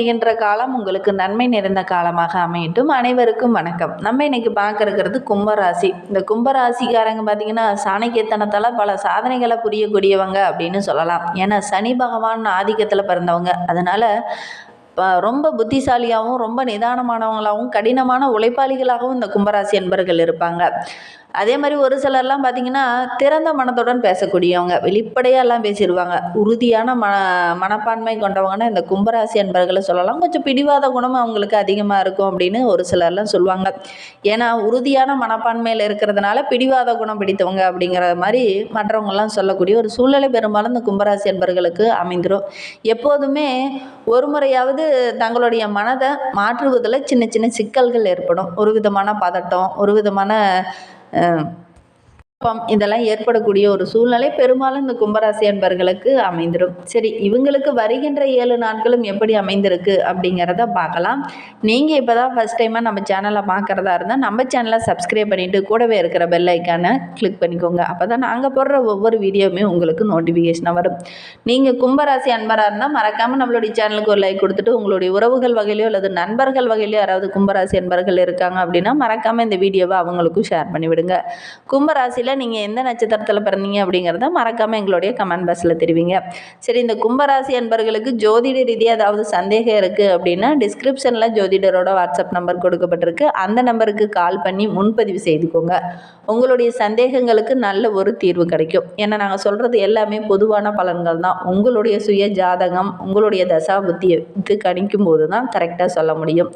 வருகின்ற காலம் உங்களுக்கு நன்மை நிறைந்த காலமாக அமையட்டும். அனைவருக்கும் வணக்கம். நம்ம இன்னைக்கு பார்க்க இருக்கிறது கும்பராசி. இந்த கும்பராசிக்காரங்க பார்த்தீங்கன்னா சாணக்கியத்தனத்தால் பல சாதனைகளை புரியக்கூடியவங்க அப்படின்னு சொல்லலாம். ஏன்னா சனி பகவான் ஆதிக்கத்தில் பிறந்தவங்க. அதனால் ரொம்ப புத்திசாலியாகவும் ரொம்ப நிதானமானவங்களாகவும் கடினமான உழைப்பாளிகளாகவும் இந்த கும்பராசி என்பர்கள் இருப்பாங்க. அதே மாதிரி ஒரு சிலர்லாம் பார்த்திங்கன்னா திறந்த மனத்துடன் பேசக்கூடியவங்க வெளிப்படையாலாம் பேசிடுவாங்க உறுதியான மன மனப்பான்மை கொண்டவங்கன்னா இந்த கும்பராசி என்பர்களை சொல்லலாம். கொஞ்சம் பிடிவாத குணம் அவங்களுக்கு அதிகமாக இருக்கும் அப்படின்னு ஒரு சிலர்லாம் சொல்லுவாங்க. ஏன்னா உறுதியான மனப்பான்மையில் இருக்கிறதுனால பிடிவாத குணம் பிடித்தவங்க அப்படிங்கிற மாதிரி மற்றவங்கெல்லாம் சொல்லக்கூடிய ஒரு சூழ்நிலை பெரும்பாலும் இந்த கும்பராசி என்பர்களுக்கு அமைந்துடும் எப்போதுமே ஒரு முறையாவது தங்களுடைய மனதை மாற்றுவதில் சின்ன சின்ன சிக்கல்கள் ஏற்படும். ஒரு விதமான பதட்டம் ஒரு விதமான 嗯 இதெல்லாம் ஏற்படக்கூடிய ஒரு சூழ்நிலை பெரும்பாலும் இந்த கும்பராசி அன்பர்களுக்கு அமைந்துடும் சரி இவங்களுக்கு வருகின்ற ஏழு நாட்களும் எப்படி அமைந்திருக்கு அப்படிங்கிறத பார்க்கலாம். நீங்கள் இப்போ தான் ஃபஸ்ட் டைமாக நம்ம சேனலை பார்க்குறதா இருந்தால் நம்ம சேனலை சப்ஸ்கிரைப் பண்ணிவிட்டு கூடவே இருக்கிற பெல் ஐக்கானை கிளிக் பண்ணிக்கோங்க. அப்போ தான் நாங்கள் போடுற ஒவ்வொரு வீடியோவுமே உங்களுக்கு நோட்டிஃபிகேஷனாக வரும். நீங்கள் கும்பராசி அன்பராக இருந்தால் மறக்காமல் நம்மளுடைய சேனலுக்கு ஒரு லைக் கொடுத்துட்டு உங்களுடைய உறவுகள் வகையிலையோ அல்லது நண்பர்கள் வகையிலையோ யாராவது கும்பராசி அன்பர்கள் இருக்காங்க அப்படின்னா மறக்காமல் இந்த வீடியோவை அவங்களுக்கும் ஷேர் பண்ணிவிடுங்க. கும்பராசியில் நீங்கள் எந்த நட்சத்திரத்தில் பிறந்தீங்க அப்படிங்கிறத மறக்காமல் எங்களுடைய கமெண்ட் பாக்ஸில் தெரிவிங்க. சரி இந்த கும்பராசி அன்பர்களுக்கு ஜோதிட ரீதியாக ஏதாவது சந்தேகம் இருக்குது அப்படின்னா டிஸ்கிரிப்ஷனில் ஜோதிடரோட வாட்ஸ்அப் நம்பர் கொடுக்கப்பட்டிருக்கு. அந்த நம்பருக்கு கால் பண்ணி முன்பதிவு செய்துக்கோங்க. உங்களுடைய சந்தேகங்களுக்கு நல்ல ஒரு தீர்வு கிடைக்கும். ஏன்னா நாங்கள் சொல்கிறது எல்லாமே பொதுவான பலன்கள் தான். உங்களுடைய சுய ஜாதகம் உங்களுடைய தசா புத்தியை இது கணிக்கும் போது தான் கரெக்டாக சொல்ல முடியும்.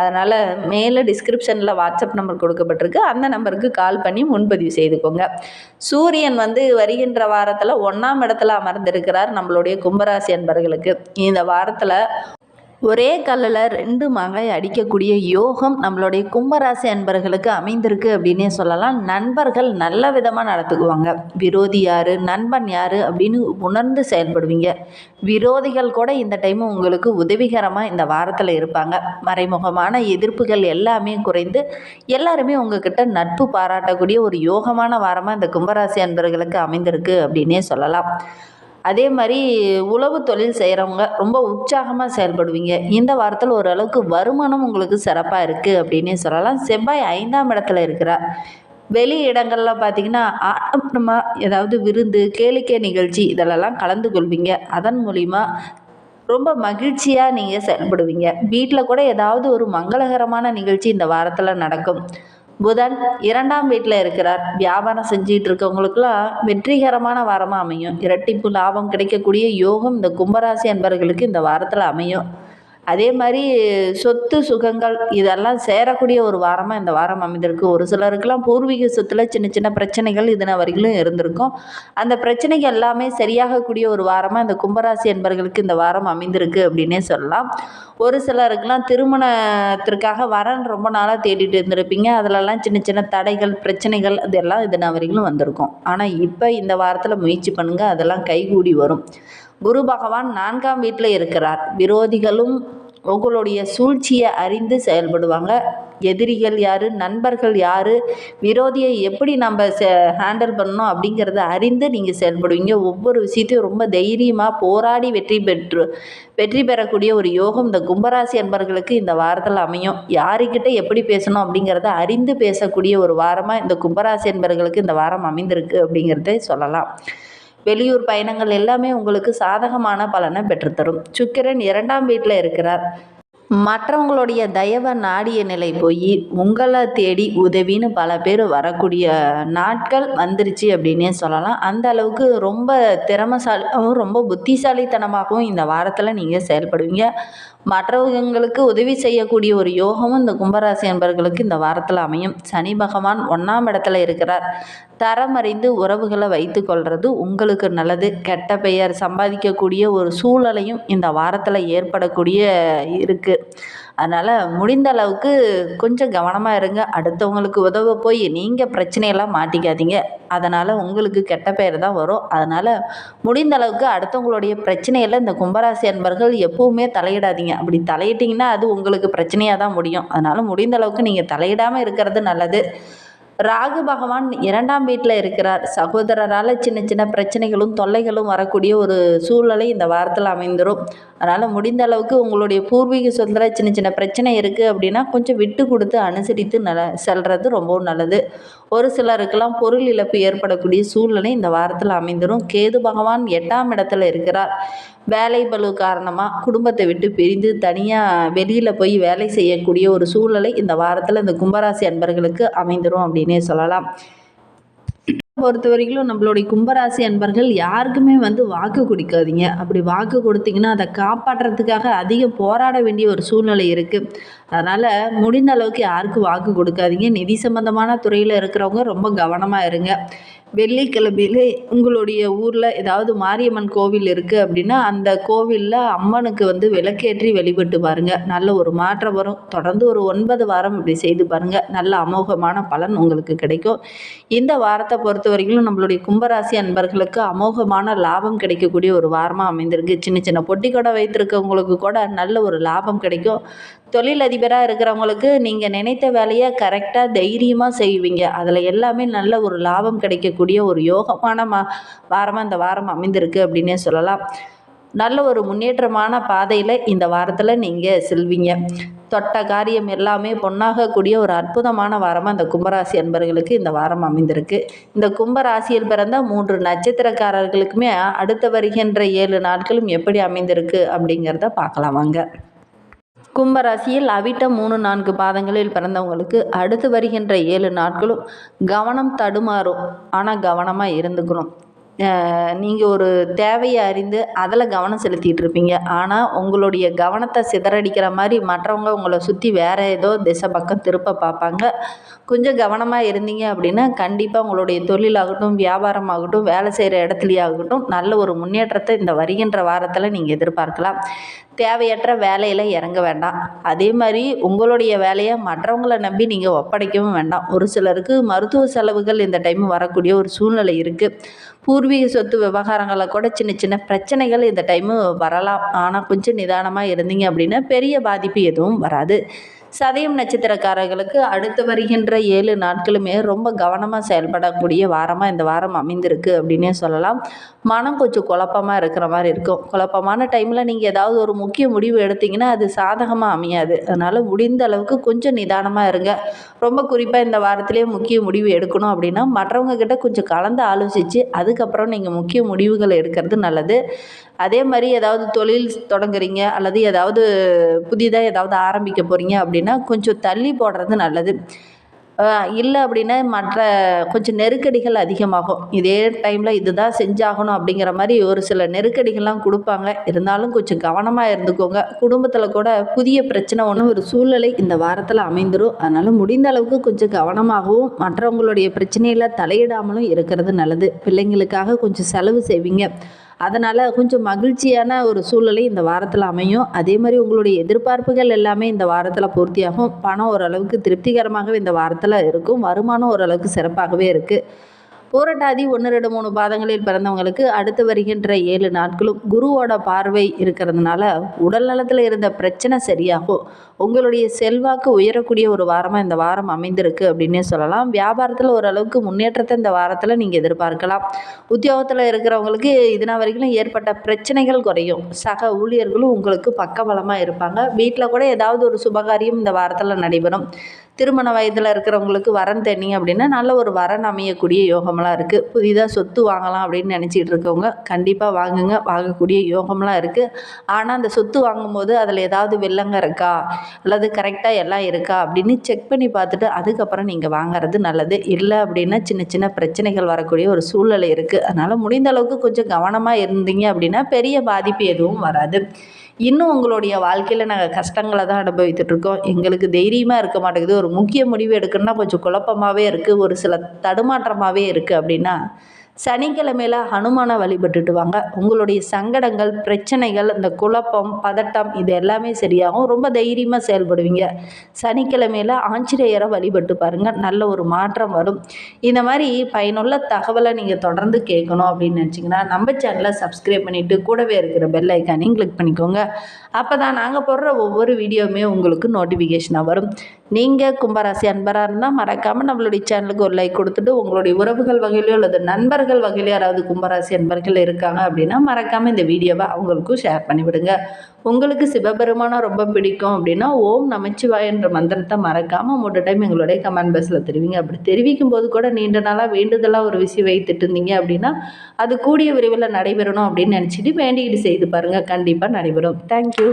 அதனால் மேலே டிஸ்கிரிப்ஷனில் வாட்ஸ்அப் நம்பர் கொடுக்கப்பட்டிருக்கு. அந்த நம்பருக்கு கால் பண்ணி முன்பதிவு செய்துக்கோங்க. சூரியன் வந்து வருகின்ற வாரத்தில் ஒன்றாம் இடத்துல அமர்ந்திருக்கிறார் நம்மளுடைய கும்பராசி அன்பர்களுக்கு. இந்த வாரத்தில் ஒரே கல்லில் ரெண்டு மகை அடிக்கக்கூடிய யோகம் நம்மளுடைய கும்பராசி அன்பர்களுக்கு அமைந்திருக்கு அப்படின்னே சொல்லலாம். நண்பர்கள் நல்ல விதமாக நடத்துக்குவாங்க விரோதி யார் நண்பன் யார் அப்படின்னு உணர்ந்து செயல்படுவீங்க. விரோதிகள் கூட இந்த டைம் உங்களுக்கு உதவிகரமாக இந்த வாரத்தில் இருப்பாங்க. மறைமுகமான எதிர்ப்புகள் எல்லாமே குறைந்து எல்லாருமே உங்ககிட்ட நட்பு பாராட்டக்கூடிய ஒரு யோகமான வாரமாக இந்த கும்பராசி அன்பர்களுக்கு அமைந்திருக்கு அப்படின்னே சொல்லலாம். அதே மாதிரி உழவு தொழில் செய்கிறவங்க ரொம்ப உற்சாகமாக செயல்படுவீங்க. இந்த வாரத்தில் ஓரளவுக்கு வருமானம் உங்களுக்கு சிறப்பாக இருக்குது அப்படின்னே சொல்லலாம். செவ்வாய் ஐந்தாம் இடத்துல இருக்கிறார் வெளி இடங்களில் பார்த்தீங்கன்னா ஆடம்பரமாக ஏதாவது விருந்து கேளிக்கை நிகழ்ச்சி இதிலெல்லாம் கலந்து கொள்வீங்க. அதன் மூலிமா ரொம்ப மகிழ்ச்சியாக நீங்கள் செயல்படுவீங்க. வீட்டில் கூட ஏதாவது ஒரு மங்களகரமான நிகழ்ச்சி இந்த வாரத்தில் நடக்கும். புதன் இரண்டாம் வீட்டில் இருக்கிறார். வியாபாரம் செஞ்சுக்கிட்டு இருக்கவங்களுக்குலாம் வெற்றிகரமான வாரமாக அமையும். இரட்டிப்பு லாபம் கிடைக்கக்கூடிய யோகம் இந்த கும்பராசி அன்பர்களுக்கு இந்த வாரத்தில் அமையும். அதே மாதிரி சொத்து சுகங்கள் இதெல்லாம் சேரக்கூடிய ஒரு வாரமாக இந்த வாரம் அமைந்திருக்கு. ஒரு சிலருக்கெல்லாம் பூர்வீக சொத்தில் சின்ன சின்ன பிரச்சனைகள் இதன வரைக்கும் இருந்திருக்கும். அந்த பிரச்சனைகள் எல்லாமே சரியாகக்கூடிய ஒரு வாரமாக இந்த கும்பராசி என்பர்களுக்கு இந்த வாரம் அமைந்திருக்கு அப்படின்னே சொல்லலாம். ஒரு சிலருக்கெல்லாம் திருமணத்திற்காக வரன் ரொம்ப நாளாக தேடிட்டு இருந்திருப்பீங்க. அதிலெல்லாம் சின்ன சின்ன தடைகள் பிரச்சனைகள் இதெல்லாம் இதன வரைக்கும் வந்திருக்கும். ஆனால் இப்போ இந்த வாரத்தில் முயற்சி பண்ணுங்கள் அதெல்லாம் கைகூடி வரும். குரு பகவான் நான்காம் வீட்டில் இருக்கிறார். விரோதிகளும் உங்களுடைய சூழ்ச்சியை அறிந்து செயல்படுவாங்க. எதிரிகள் யார் நண்பர்கள் யார் விரோதியை எப்படி நம்ம ஹேண்டில் பண்ணணும் அப்படிங்கிறத அறிந்து நீங்கள் செயல்படுவீங்க. ஒவ்வொரு விஷயத்தையும் ரொம்ப தைரியமாக போராடி வெற்றி பெற்று வெற்றி பெறக்கூடிய ஒரு யோகம் இந்த கும்பராசி அன்பர்களுக்கு இந்த வாரத்தில் அமையும். யாருக்கிட்ட எப்படி பேசணும் அப்படிங்கிறத அறிந்து பேசக்கூடிய ஒரு வாரமாக இந்த கும்பராசி அன்பர்களுக்கு இந்த வாரம் அமைந்திருக்கு அப்படிங்கிறத சொல்லலாம். வெளியூர் பயணங்கள் எல்லாமே உங்களுக்கு சாதகமான பலனை பெற்றுத்தரும். சுக்கிரன் இரண்டாம் வீட்டில் இருக்கிறார். மற்றவங்களுடைய தயவை நாடிய நிலை போய் உங்களை தேடி உதவின்னு பல பேர் வரக்கூடிய நாட்கள் வந்துருச்சு அப்படின்னே சொல்லலாம். அந்த அளவுக்கு ரொம்ப திறமசாலியாகவும் ரொம்ப புத்திசாலித்தனமாகவும் இந்த வாரத்தில் நீங்கள் செயல்படுவீங்க. மற்றவங்களுக்கு உதவி செய்யக்கூடிய ஒரு யோகமும் இந்த கும்பராசி என்பர்களுக்கு இந்த வாரத்தில் அமையும். சனி பகவான் ஒன்றாம் இடத்துல இருக்கிறார். தரமறிந்து உறவுகளை வைத்து கொள்வது உங்களுக்கு நல்லது. கெட்ட பெயர் சம்பாதிக்கக்கூடிய ஒரு சூழலையும் இந்த வாரத்தில் ஏற்படக்கூடிய இருக்குது அதனால் முடிந்த அளவுக்கு கொஞ்சம் கவனமாக இருங்க. அடுத்தவங்களுக்கு உதவ போய் நீங்கள் பிரச்சனையெல்லாம் மாட்டிக்காதீங்க. அதனால் உங்களுக்கு கெட்ட பெயர் தான் வரும். அதனால் முடிந்த அளவுக்கு அடுத்தவங்களுடைய பிரச்சனையில் இந்த கும்பராசி அன்பர்கள் எப்போவுமே தலையிடாதீங்க. அப்படி தலையிட்டிங்கன்னா அது உங்களுக்கு பிரச்சனையாக தான் முடியும். அதனால் முடிந்த அளவுக்கு நீங்கள் தலையிடாமல் இருக்கிறது நல்லது. ராகு பகவான் இரண்டாம் வீட்டில் இருக்கிறார். சகோதரரால் சின்ன சின்ன பிரச்சனைகளும் தொல்லைகளும் வரக்கூடிய ஒரு சூழ்நிலை இந்த வாரத்தில் அமைந்துடும் அதனால் முடிந்த அளவுக்கு உங்களுடைய பூர்வீக சொந்தத்தில் சின்ன சின்ன பிரச்சனை இருக்குது அப்படின்னா கொஞ்சம் விட்டு கொடுத்து அனுசரித்து நல செல்வது ரொம்பவும் நல்லது. ஒரு சிலருக்கெல்லாம் பொருள் இழப்பு ஏற்படக்கூடிய சூழ்நிலை இந்த வாரத்தில் அமைந்துடும் கேது பகவான் எட்டாம் இடத்துல இருக்கிறார். வேலை பளு காரணமாக குடும்பத்தை விட்டு பிரிந்து தனியாக வெளியில் போய் வேலை செய்யக்கூடிய ஒரு சூழ்நிலை இந்த வாரத்தில் இந்த கும்பராசி அன்பர்களுக்கு அமைந்துடும் அப்படின்னு சொல்லலாம். பொறுத்த வரைக்கும் நம்மளுடைய கும்பராசி அன்பர்கள் யாருக்குமே வந்து வாக்கு கொடுக்காதீங்க. அப்படி வாக்கு கொடுத்தீங்கன்னா அதை காப்பாற்றுறதுக்காக அதிகம் போராட வேண்டிய ஒரு சூழ்நிலை இருக்குது அதனால் முடிந்த அளவுக்கு யாருக்கும் வாக்கு கொடுக்காதீங்க. நிதி சம்பந்தமான துறையில் இருக்கிறவங்க ரொம்ப கவனமாக இருங்க. வெள்ளிக்கிழமையிலே உங்களுடைய ஊரில் ஏதாவது மாரியம்மன் கோவில் இருக்குது அப்படின்னா அந்த கோவிலில் அம்மனுக்கு வந்து விளக்கேற்றி வழிபட்டு பாருங்கள் நல்ல ஒரு மாற்றம் வரும். தொடர்ந்து ஒரு ஒன்பது வாரம் இப்படி செய்து பாருங்கள் நல்ல அமோகமான பலன் உங்களுக்கு கிடைக்கும். இந்த வாரத்தை பொறுத்த வரைக்கும் நம்மளுடைய கும்பராசி அன்பர்களுக்கு அமோகமான லாபம் கிடைக்கக்கூடிய ஒரு வாரமாக அமைந்திருக்கு. சின்ன சின்ன பொட்டி கடை வைத்திருக்கவங்களுக்கு கூட நல்ல ஒரு லாபம் கிடைக்கும். தொழிலதிபராக இருக்கிறவங்களுக்கு நீங்கள் நினைத்த வேலையை கரெக்டாக தைரியமாக செய்வீங்க. அதில் எல்லாமே நல்ல ஒரு லாபம் கிடைக்கக்கூடிய ஒரு யோகமான மா வாரமாக இந்த வாரம் அமைந்திருக்கு அப்படின்னே சொல்லலாம். நல்ல ஒரு முன்னேற்றமான பாதையில் இந்த வாரத்தில் நீங்கள் செல்வீங்க. தொட்ட காரியம் எல்லாமே பொன்னாகக்கூடிய ஒரு அற்புதமான வாரமாக இந்த கும்பராசி அன்பர்களுக்கு இந்த வாரம் அமைந்திருக்கு. இந்த கும்பராசியில் பிறந்த மூன்று நட்சத்திரக்காரர்களுக்குமே அடுத்து வருகின்ற ஏழு நாட்களும் எப்படி அமைந்திருக்கு அப்படிங்கிறத பார்க்கலாம் வாங்க. கும்பராசியில் அவிட்ட மூணு நான்கு பாதங்களில் பிறந்தவங்களுக்கு அடுத்து வருகின்ற ஏழு நாட்களும் கவனம் தடுமாறும். ஆனால் கவனமாக இருந்துக்கணும். நீங்கள் ஒரு தேவையை அறிந்து அதில் கவனம் செலுத்திட்டு இருப்பீங்க. ஆனால் உங்களுடைய கவனத்தை சிதறடிக்கிற மாதிரி மற்றவங்க உங்களை சுற்றி வேறு ஏதோ திசை பக்கம் திருப்ப பார்ப்பாங்க. கொஞ்சம் கவனமாக இருந்தீங்க அப்படின்னா கண்டிப்பாக உங்களுடைய தொழிலாகட்டும் வியாபாரமாகட்டும் வேலை செய்கிற இடத்துலையாகட்டும் நல்ல ஒரு முன்னேற்றத்தை இந்த வருகின்ற வாரத்தில் நீங்கள் எதிர்பார்க்கலாம். தேவையற்ற வேலையில் இறங்க வேண்டாம். அதே மாதிரி உங்களுடைய வேலையை மற்றவங்களை நம்பி நீங்கள் ஒப்படைக்கவும் வேண்டாம். ஒரு சிலருக்கு மருத்துவ செலவுகள் இந்த டைம் வரக்கூடிய ஒரு சூழ்நிலை இருக்குது பூர்வீக சொத்து விவகாரங்களை கூட சின்ன சின்ன பிரச்சனைகள் இந்த டைமு வரலாம். ஆனால் கொஞ்சம் நிதானமாக இருந்தீங்க அப்படின்னா பெரிய பாதிப்பு எதுவும் வராது. சதயம் நட்சத்திரக்காரர்களுக்கு அடுத்து வருகின்ற ஏழு நாட்களுமே ரொம்ப கவனமாக செயல்படக்கூடிய வாரமாக இந்த வாரம் அமைந்திருக்கு அப்படின்னே சொல்லலாம். மனம் கொஞ்சம் குழப்பமாக இருக்கிற மாதிரி இருக்கும். குழப்பமான டைமில் நீங்கள் ஏதாவது ஒரு முக்கிய முடிவு எடுத்தீங்கன்னா அது சாதகமாக அமையாது. அதனால் முடிந்த அளவுக்கு கொஞ்சம் நிதானமாக இருங்க. ரொம்ப குறிப்பாக இந்த வாரத்திலேயே முக்கிய முடிவு எடுக்கணும் அப்படின்னா மற்றவங்க கிட்ட கொஞ்சம் கலந்து ஆலோசித்து அதுக்கப்புறம் நீங்கள் முக்கிய முடிவுகள் எடுக்கிறது நல்லது. அதே மாதிரி ஏதாவது தொழில் தொடங்குறீங்க அல்லது ஏதாவது புதிதாக ஏதாவது ஆரம்பிக்க போகிறீங்க அப்படின்னா கொஞ்சம் தள்ளி போடுறது நல்லது. இல்லை அப்படின்னா மற்ற கொஞ்சம் நெருக்கடிகள் அதிகமாகும். இதே டைமில் இதுதான் செஞ்சாகணும் அப்படிங்கிற மாதிரி ஒரு சில நெருக்கடிகள்லாம் கொடுப்பாங்க. இருந்தாலும் கொஞ்சம் கவனமாக இருந்துக்கோங்க. குடும்பத்தில் கூட புதிய பிரச்சனை ஒன்று ஒரு சூழ்நிலை இந்த வாரத்தில் அமைந்துடும் அதனால் முடிந்த அளவுக்கு கொஞ்சம் கவனமாகவும் மற்றவங்களுடைய பிரச்சனையில் தலையிடாமலும் இருக்கிறது நல்லது. பிள்ளைங்களுக்காக கொஞ்சம் செலவு செய்வீங்க. அதனால் கொஞ்சம் மகிழ்ச்சியான ஒரு சூழ்நிலை இந்த வாரத்தில் அமையும். அதே மாதிரி உங்களுடைய எதிர்பார்ப்புகள் எல்லாமே இந்த வாரத்தில் பூர்த்தியாகும். பணம் ஓரளவுக்கு திருப்திகரமாகவே இந்த வாரத்தில் இருக்கும். வருமானம் ஓரளவுக்கு சிறப்பாகவே இருக்குது பூரட்டாதி ஒன்று ரெண்டு மூணு பாதங்களில் பிறந்தவங்களுக்கு அடுத்து வருகின்ற ஏழு நாட்களும் குருவோட பார்வை இருக்கிறதுனால உடல் நலத்தில் இருந்த பிரச்சனை சரியாகும். உங்களுடைய செல்வாக்கு உயரக்கூடிய ஒரு வாரமாக இந்த வாரம் அமைந்திருக்கு அப்படின்னே சொல்லலாம். வியாபாரத்தில் ஓரளவுக்கு முன்னேற்றத்தை இந்த வாரத்தில் நீங்கள் எதிர்பார்க்கலாம். உத்தியோகத்தில் இருக்கிறவங்களுக்கு இதுனா வரைக்கும் ஏற்பட்ட பிரச்சனைகள் குறையும். சக ஊழியர்களும் உங்களுக்கு பக்கபலமாக இருப்பாங்க. வீட்டில் கூட ஏதாவது ஒரு சுபகாரியம் இந்த வாரத்தில் நடைபெறும். திருமண வயதில் இருக்கிறவங்களுக்கு வரன் தண்ணி அப்படின்னா நல்ல ஒரு வரன் அமையக்கூடிய யோகமெலாம் இருக்குது புதிதாக சொத்து வாங்கலாம் அப்படின்னு நினச்சிட்டு இருக்கவங்க கண்டிப்பாக வாங்குங்க. வாங்கக்கூடிய யோகம்லாம் இருக்குது ஆனால் அந்த சொத்து வாங்கும்போது அதில் ஏதாவது வெள்ளங்க இருக்கா? அல்லது கரெக்டாக எல்லாம் இருக்கா? அப்படின்னு செக் பண்ணி பார்த்துட்டு அதுக்கப்புறம் நீங்கள் வாங்குறது நல்லது. இல்லை அப்படின்னா சின்ன சின்ன பிரச்சனைகள் வரக்கூடிய ஒரு சூழ்நிலை இருக்குது அதனால் முடிந்த அளவுக்கு கொஞ்சம் கவனமாக இருந்தீங்க அப்படின்னா பெரிய பாதிப்பு எதுவும் வராது. இன்னும் உங்களுடைய வாழ்க்கையில் நாங்கள் கஷ்டங்களை தான் அனுபவித்துட்ருக்கோம் எங்களுக்கு தைரியமாக இருக்க மாட்டேங்குது. ஒரு முக்கிய முடிவு எடுக்கணும்னா கொஞ்சம் குழப்பமாகவே இருக்குது ஒரு சில தடுமாற்றமாகவே இருக்குது அப்படின்னா சனிக்கிழமையில் ஹனுமானை வழிபட்டுட்டு வாங்க. உங்களுடைய சங்கடங்கள் பிரச்சனைகள் இந்த குழப்பம் பதட்டம் இது எல்லாமே சரியாகும். ரொம்ப தைரியமாக செயல்படுவீங்க. சனிக்கிழமையில் ஆஞ்சநேயரை வழிபட்டு பாருங்கள் நல்ல ஒரு மாற்றம் வரும். இந்த மாதிரி பயனுள்ள தகவலை நீங்கள் தொடர்ந்து கேட்கணும் அப்படின்னு நினச்சிங்கன்னா நம்ம சேனலை சப்ஸ்கிரைப் பண்ணிவிட்டு கூடவே இருக்கிற பெல் ஐக்கானையும் கிளிக் பண்ணிக்கோங்க. அப்போ தான் நாங்கள் போடுற ஒவ்வொரு வீடியோவுமே உங்களுக்கு நோட்டிஃபிகேஷனாக வரும். நீங்கள் கும்பராசி அன்பராக இருந்தால் மறக்காமல் நம்மளுடைய சேனலுக்கு ஒரு லைக் கொடுத்துட்டு உங்களுடைய உறவுகள் வகையிலோ அல்லது நண்பர்கள் வகையில் யாராவது கும்பராசி நண்பர்கள் இருக்காங்க அப்படின்னா மறக்காமல் இந்த வீடியோவை அவங்களுக்கும் ஷேர் பண்ணிவிடுங்க. உங்களுக்கு சிவபெருமானை ரொம்ப பிடிக்கும் அப்படின்னா ஓம் நமச்சிவாய் என்ற மந்திரத்தை மறக்காமல் மூணு டைம் எங்களுடைய கமெண்ட் பாக்ஸில் தெரிவிங்க. அப்படி தெரிவிக்கும் போது கூட நீண்ட நாளாக வேண்டுதலாக ஒரு விஷயம் வைத்துட்டு இருந்தீங்க அப்படின்னா அது கூடிய விரைவில் நடைபெறணும் அப்படின்னு நினச்சிட்டு வேண்டிக்கிட்டு செய்து பாருங்கள் கண்டிப்பாக நடைபெறும். தேங்க்யூ